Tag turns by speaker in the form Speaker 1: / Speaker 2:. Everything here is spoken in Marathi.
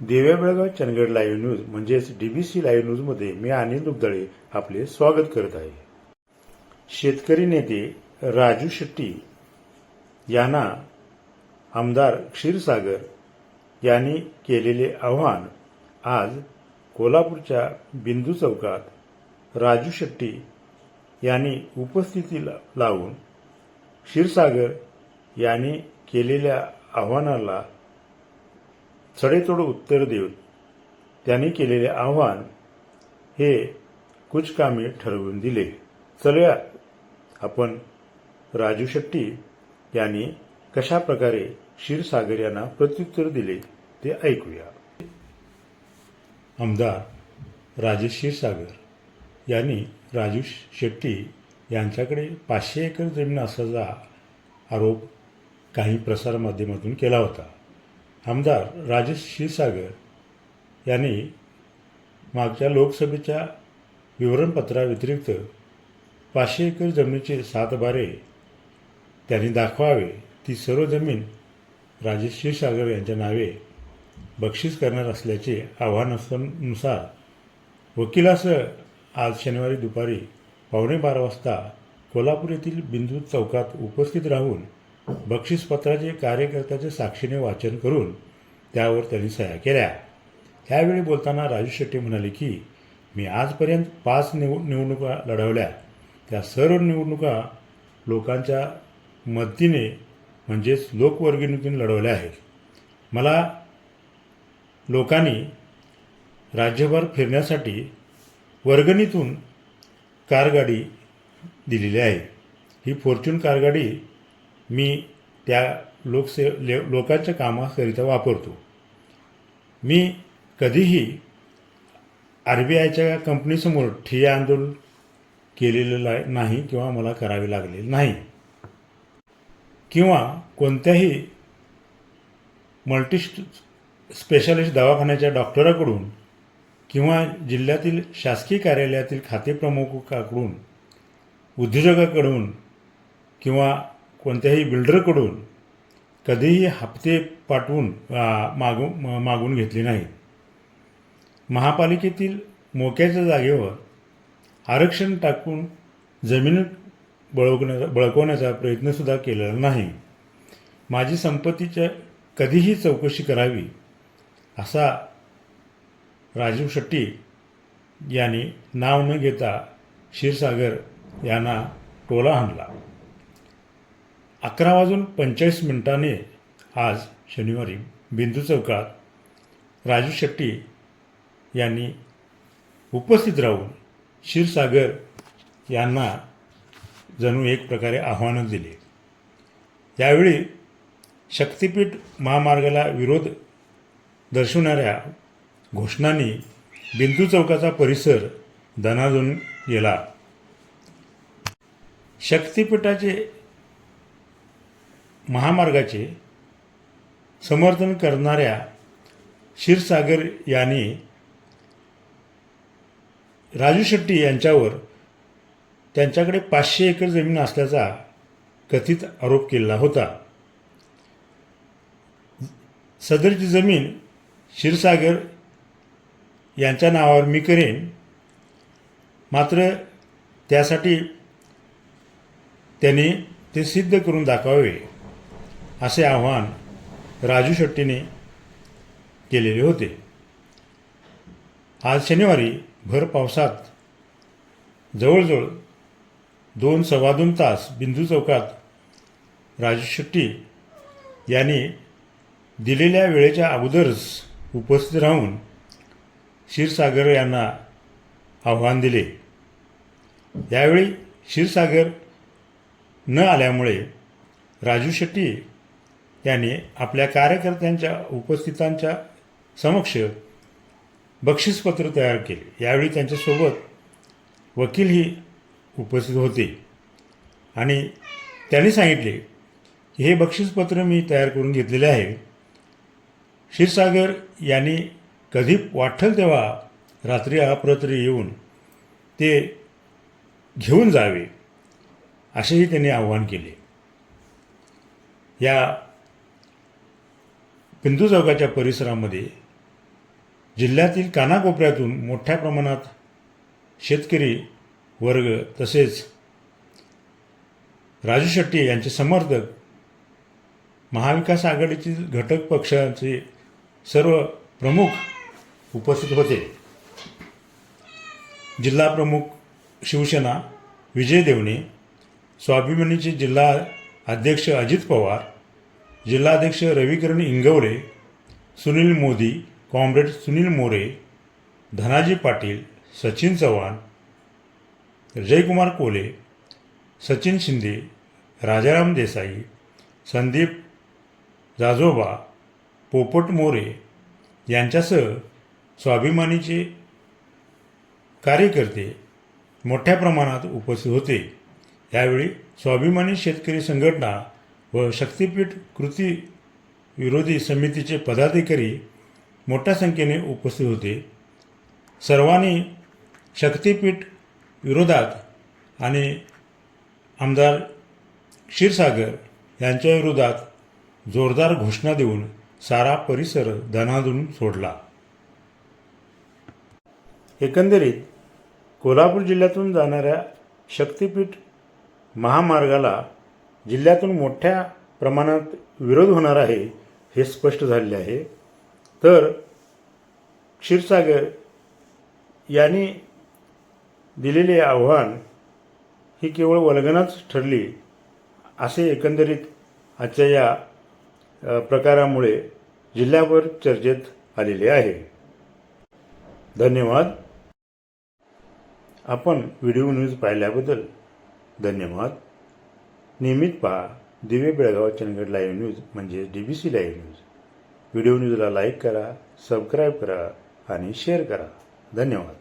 Speaker 1: देव्या बेळगाव चंदगड लाईव्ह न्यूज म्हणजेच डीबीसी लाईव्ह न्यूजमध्ये मी अनिल दुबदळे आपले स्वागत करत आहे. शेतकरी नेते राजू शेट्टी यांना आमदार क्षीरसागर यांनी केलेले आव्हान आज कोल्हापूरच्या बिंदू चौकात राजू शेट्टी यांनी उपस्थिती लावून क्षीरसागर यांनी केलेल्या आव्हानाला सडेतोड उत्तर देऊन त्यांनी केलेले आव्हान हे कुचकामी ठरवून दिले. चलूया आपण राजू शेट्टी यांनी कशा प्रकारे क्षीरसागर यांना प्रत्युत्तर दिले ते ऐकूया. आमदार राजेश क्षीरसागर यांनी राजू शेट्टी यांच्याकडे पाचशे एकर जमीन असल्याचा आरोप काही प्रसारमाध्यमातून केला होता. आमदार राजेश क्षीरसागर यांनी मागच्या लोकसभेच्या विवरणपत्राव्यतिरिक्त पाचशे एकर जमिनीचे सात बारे त्यांनी दाखवावे ती सर्व जमीन राजेश क्षीरसागर यांच्या नावे बक्षीस करणार असल्याचे आव्हानानुसार वकिलासह आज शनिवारी दुपारी पावणे बारा वाजता कोल्हापूर येथील बिंदू चौकात उपस्थित राहून बक्षीसपत्राचे कार्यकर्त्याचे साक्षीने वाचन करून त्यावर त्यांनी सह्या केल्या. त्यावेळी बोलताना राजू शेट्टी म्हणाले की मी आजपर्यंत पाच निव निवडणुका लढवल्या. त्या सर्व निवडणुका लोकांच्या मदतीने म्हणजेच लोकवर्गणीतून लढवल्या आहेत. मला लोकांनी राज्यभर फिरण्यासाठी वर्गणीतून कारगाडी दिलेली आहे. ही फॉर्च्यून कारगाडी मी त्या लोकसे ले लोकांच्या कामाकरिता वापरतो. मी कधीही आर बी आयच्या कंपनीसमोर ठिय्या आंदोलन केलेलं ला- नाही किंवा मला करावे लागले नाही. किंवा कोणत्याही मल्टी स्पेशालिस्ट दवाखान्याच्या डॉक्टराकडून किंवा जिल्ह्यातील शासकीय कार्यालयातील खातेप्रमुखाकडून उद्योजकाकडून किंवा कोणत्याही बिल्डरकडून कधीही हप्ते पाठवून मागू मागून घेतले नाही. महापालिकेतील मोक्याच्या जागेवर आरक्षण टाकून जमीन बळवण्याचा बळकवण्याचा प्रयत्नसुद्धा केलेला नाही. माझी संपत्तीच्या कधीही चौकशी करावी असा राजीव शेट्टी यांनी नाव न घेता क्षीरसागर यांना टोला हाणला अकरा वाजून पंचेचाळीस मिनिटांनी आज शनिवारी बिंदू चौकात राजू शेट्टी यांनी उपस्थित राहून क्षीरसागर यांना जणू एक प्रकारे आव्हानं दिले. यावेळी शक्तिपीठ महामार्गाला विरोध दर्शवणाऱ्या घोषणांनी बिंदू चौकाचा परिसर दणाजून गेला. शक्तिपीठाचे महामार्गाचे समर्थन करणाऱ्या क्षीरसागर यांनी राजू शेट्टी यांच्यावर त्यांच्याकडे पाचशे एकर जमीन असल्याचा कथित आरोप केला होता. सदरची जमीन क्षीरसागर यांच्या नावावर मी करेन. मात्र त्यासाठी त्यांनी ते सिद्ध करून दाखवावे. असे आव्हान राजू शेट्टीने केलेले होते. आज शनिवारी भर पावसात जवळजवळ दोन सव्वा दोन तास बिंदू चौकात राजू शेट्टी यांनी दिलेल्या वेळेच्या अगोदरच उपस्थित राहून क्षीरसागर यांना आव्हान दिले. यावेळी क्षीरसागर न आल्यामुळे राजू शेट्टी त्याने आपल्या कार्यकर्त्यांच्या उपस्थितांच्या समक्ष बक्षीसपत्र तयार केले. यावेळी त्यांच्यासोबत वकीलही उपस्थित होते आणि त्यांनी सांगितले की हे बक्षीसपत्र मी तयार करून घेतलेले आहे. क्षीरसागर यांनी कधी वाटल तेव्हा रात्री अपरात्री येऊन ते घेऊन जावे असेही त्यांनी आव्हान केले. या बिंदू चौकाच्या परिसरामध्ये जिल्ह्यातील कानाकोपऱ्यातून मोठ्या प्रमाणात शेतकरी वर्ग तसेच राजू शेट्टी यांचे समर्थक महाविकास आघाडीतील घटक पक्षांचे सर्व प्रमुख उपस्थित होते. जिल्हा प्रमुख शिवसेना विजय देवणे स्वाभिमानीचे जिल्हा अध्यक्ष अजित पवार जिल्हाध्यक्ष रविकिरण इंगवले सुनील मोदी कॉम्रेड सुनील मोरे धनाजी पाटील सचिन चव्हाण जयकुमार कोले सचिन शिंदे राजाराम देसाई संदीप जाजोबा पोपट मोरे यांच्यासह स्वाभिमानीचे कार्यकर्ते मोठ्या प्रमाणात उपस्थित होते. यावेळी स्वाभिमानी शेतकरी संघटना व शक्तीपीठ कृती विरोधी समितीचे पदाधिकारी मोठ्या संख्येने उपस्थित होते. सर्वांनी शक्तीपीठ विरोधात आणि आमदार क्षीरसागर यांच्या विरोधात जोरदार घोषणा देऊन सारा परिसर धनाधून सोडला. एकंदरीत कोल्हापूर जिल्ह्यातून जाणाऱ्या शक्तीपीठ महामार्गाला जिल्ह्यातून मोठ्या प्रमाणात विरोध होणार आहे हे स्पष्ट झालेले आहे. तर क्षीरसागर यांनी दिलेले आव्हान ही केवळ वल्गनाच ठरली असे एकंदरीत आजच्या या प्रकारामुळे जिल्ह्यावर चर्चेत आलेले आहे. धन्यवाद. आपण व्हिडिओ न्यूज पाहिल्याबद्दल धन्यवाद. नियमित पहा. दिवे बेळगाव चंदगड लाईव्ह न्यूज म्हणजे D B C live news video न्यूजला लाईक करा सबस्क्राईब करा आणि शेअर करा. धन्यवाद.